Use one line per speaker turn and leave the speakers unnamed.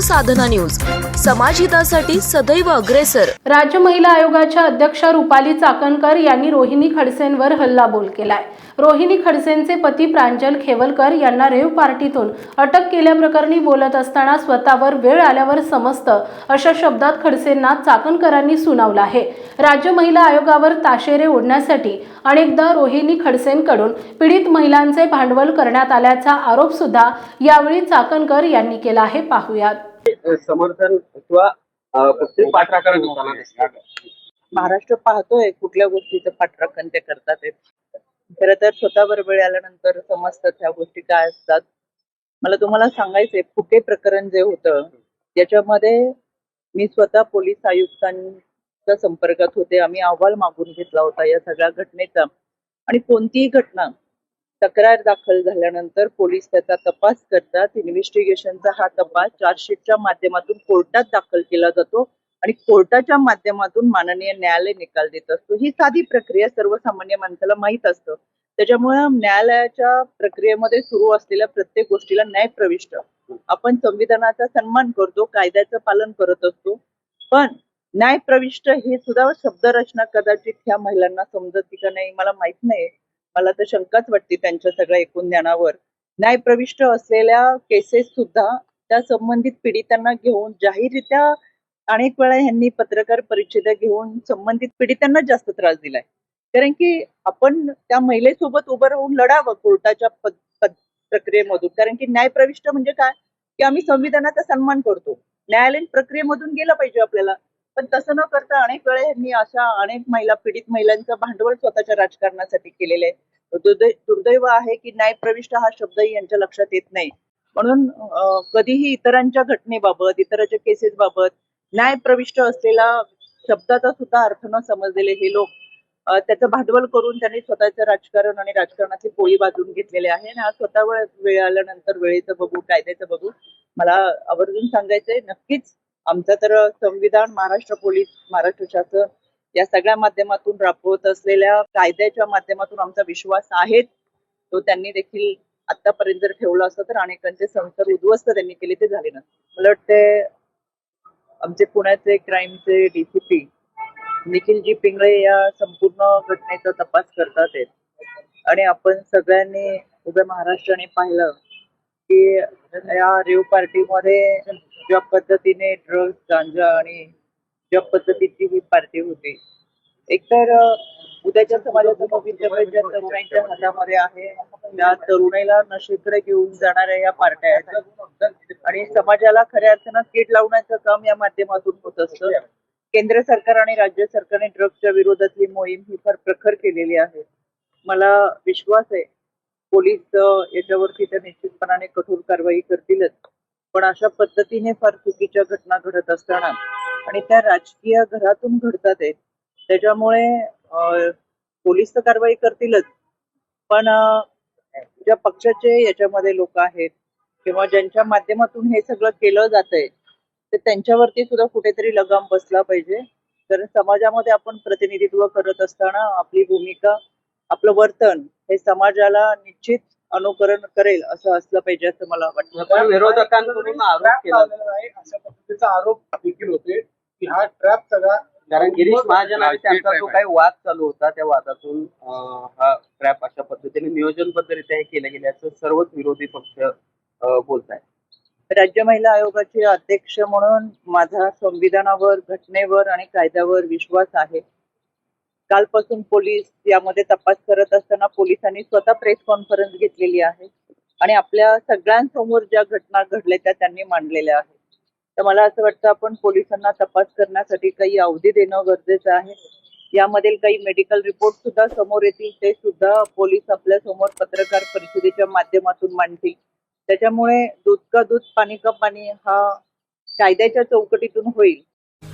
साधना news. समाजहितासाठी सदैव अग्रेसर.
राज्य महिला आयोगाच्या अध्यक्ष रुपाली चाकणकर यांनी रोहिणी खडसेंवर हल्लाबोल केलाय. रोहिणी खडसेंचे पती प्रांजल खेवलकर यांना रेव पार्टीतून अटक केल्याप्रकरणी बोलत असताना स्वतःवर वेळ आल्यावर समजतं अशा शब्दात खडसेंना चाकणकरांनी सुनावलं आहे. राज्य महिला आयोगावर ताशेरे ओढण्यासाठी अनेकदा रोहिणी खडसेंकडून पीडित महिलांचे भांडवल करण्यात आल्याचा आरोप सुद्धा यावेळी चाकणकर यांनी केला आहे. पाहुयात.
समर्थन किंवा अं, पाठराखण होताना
महाराष्ट्र पाहतोय कुठल्या गोष्टीचं पाठराखण ते करतात खरं तर स्वतःवर वेळ आल्यानंतर समजतात ह्या गोष्टी काय असतात. मला तुम्हाला सांगायचंय फुके प्रकरण जे होतं त्याच्यामध्ये मी स्वतः पोलीस आयुक्तांच्या संपर्कात होते. आम्ही अहवाल मागून घेतला होता या सगळ्या घटनेचा. आणि कोणतीही घटना तक्रार दाखल झाल्यानंतर पोलीस त्याचा तपास करतात. इन्व्हेस्टिगेशनचा हा तपास चार्जशीटच्या माध्यमातून कोर्टात दाखल केला जातो आणि कोर्टाच्या माध्यमातून माननीय न्यायालय निकाल देत असतो. ही साधी प्रक्रिया सर्वसामान्य माणसाला माहीत असतं. त्याच्यामुळे न्यायालयाच्या प्रक्रियेमध्ये सुरू असलेल्या प्रत्येक गोष्टीला न्याय प्रविष्ट. आपण संविधानाचा सन्मान करतो कायद्याचं पालन करत असतो. पण न्याय प्रविष्ट हे सुद्धा शब्दरचना कदाचित ह्या महिलांना समजत का नाही मला माहीत नाही. मला तर शंकाच वाटते त्यांच्या सगळ्या एकूण ज्ञानावर. न्यायप्रविष्ट असलेल्या केसेस सुद्धा त्या संबंधित पीडितांना घेऊन जाहीररित्या अनेक वेळा ह्यांनी पत्रकार परिषदा घेऊन संबंधित पीडितांना जास्त त्रास दिलाय. कारण की आपण त्या महिलेसोबत उभं राहून लढावं कोर्टाच्या पद- प्रक्रियेमधून. कारण की न्यायप्रविष्ट म्हणजे काय? की आम्ही संविधानाचा सन्मान करतो. न्यायालयीन प्रक्रियेमधून गेलं पाहिजे आपल्याला. पण तसं न करता अनेक वेळा यांनी अशा अनेक महिला पीडित महिलांचं भांडवल स्वतःच्या राजकारणासाठी केलेलं आहे. दुर्दैव आहे की न्याय प्रविष्ट हा शब्दही यांच्या लक्षात येत नाही. म्हणून कधीही इतरांच्या घटनेबाबत इतरांच्या केसेस बाबत न्याय प्रविष्ट असलेला शब्दाचा सुद्धा अर्थ न समजलेले हे लोक त्याचं भांडवल करून त्यांनी स्वतःचं राजकारण आणि राजकारणाची पोळी बाजून घेतलेले आहे. आणि आज स्वतः वेळ वेळ आल्यानंतर वेळेचं बघू कायद्याचं बघू मला आवर्जून सांगायचंय नक्कीच आमचं तर संविधान महाराष्ट्र पोलीस महाराष्ट्र शासन या सगळ्या माध्यमातून राबवत असलेल्या कायद्याच्या माध्यमातून आमचा विश्वास आहे तो त्यांनी देखील आतापर्यंत जर ठेवला असता तर अनेकांचे संसार उद्ध्वस्त त्यांनी केले ते झाले ना मला वाटते आमचे पुण्याचे क्राईमचे डीसीपी निखिलजी पिंगळे या संपूर्ण घटनेचा तपास करतात आहेत. आणि आपण सगळ्यांनी उभ्या महाराष्ट्राने पाहिलं की या रेव पार्टीमध्ये ज्या पद्धतीने ड्रग्ज गांजा आणि ज्या पद्धतीची ही पार्टी होती. एकतर उद्याच्या समाजाचं भवितव्य ज्या तरुणांच्या हातामध्ये आहे त्या तरुणाईला नशेकडे घेऊन जाणाऱ्या या पार्ट्या आहेत. आणि समाजाला खऱ्या अर्थानं कीड लावण्याचं काम या माध्यमातून होत असतं. केंद्र सरकार आणि राज्य सरकारने ड्रग्जच्या विरोधातली मोहीम ही फार प्रखर केलेली आहे. मला विश्वास आहे पोलीस याच्यावरती तर निश्चितपणाने कठोर कारवाई करतीलच. पण अशा पद्धतीने फार चुकीच्या घटना घडत असताना आणि त्या राजकीय घरातून घडतात आहेत त्याच्यामुळे पोलीस तर कारवाई करतीलच. पण ज्या पक्षाचे याच्यामध्ये लोक आहेत किंवा ज्यांच्या माध्यमातून हे सगळं केलं जातंय तर त्यांच्यावरती सुद्धा कुठेतरी लगाम बसला पाहिजे. कारण समाजामध्ये आपण प्रतिनिधित्व करत असताना आपली भूमिका आपलं वर्तन हे समाजाला निश्चित अनुकरण करेल असं असलं पाहिजे असं मला वाटतं.
विरोधकांकडून आरोप केला.
आहे. अशा पद्धतीचा आरोप देखील होते की हा ट्रॅप सगळा
कारण गिरीश महाजन आणि त्यांचा जो काही वाद चालू होता त्या वादातून हा ट्रॅप अशा पद्धतीने नियोजनबद्धरित्या हे केलं गेल्याचं सर्वच विरोधी पक्ष बोलत आहे
राज्य महिला आयोगाचे अध्यक्ष म्हणून माझा संविधानावर घटनेवर आणि कायद्यावर विश्वास आहे. कालपासून पोलीस यामध्ये तपास करत असताना पोलिसांनी स्वतः प्रेस कॉन्फरन्स घेतलेली आहे. आणि आपल्या सगळ्यांसमोर ज्या घटना घडल्या त्या त्यांनी मांडलेल्या आहेत. तर मला असं वाटतं आपण पोलिसांना तपास करण्यासाठी काही अवधी देणं गरजेचं आहे. यामधील काही मेडिकल रिपोर्ट सुद्धा समोर येतील. ते सुद्धा पोलीस आपल्यासमोर पत्रकार परिषदेच्या माध्यमातून मांडतील. त्याच्यामुळे दूध का दूध पाणी का पाणी हा कायद्याच्या चौकटीतून होईल.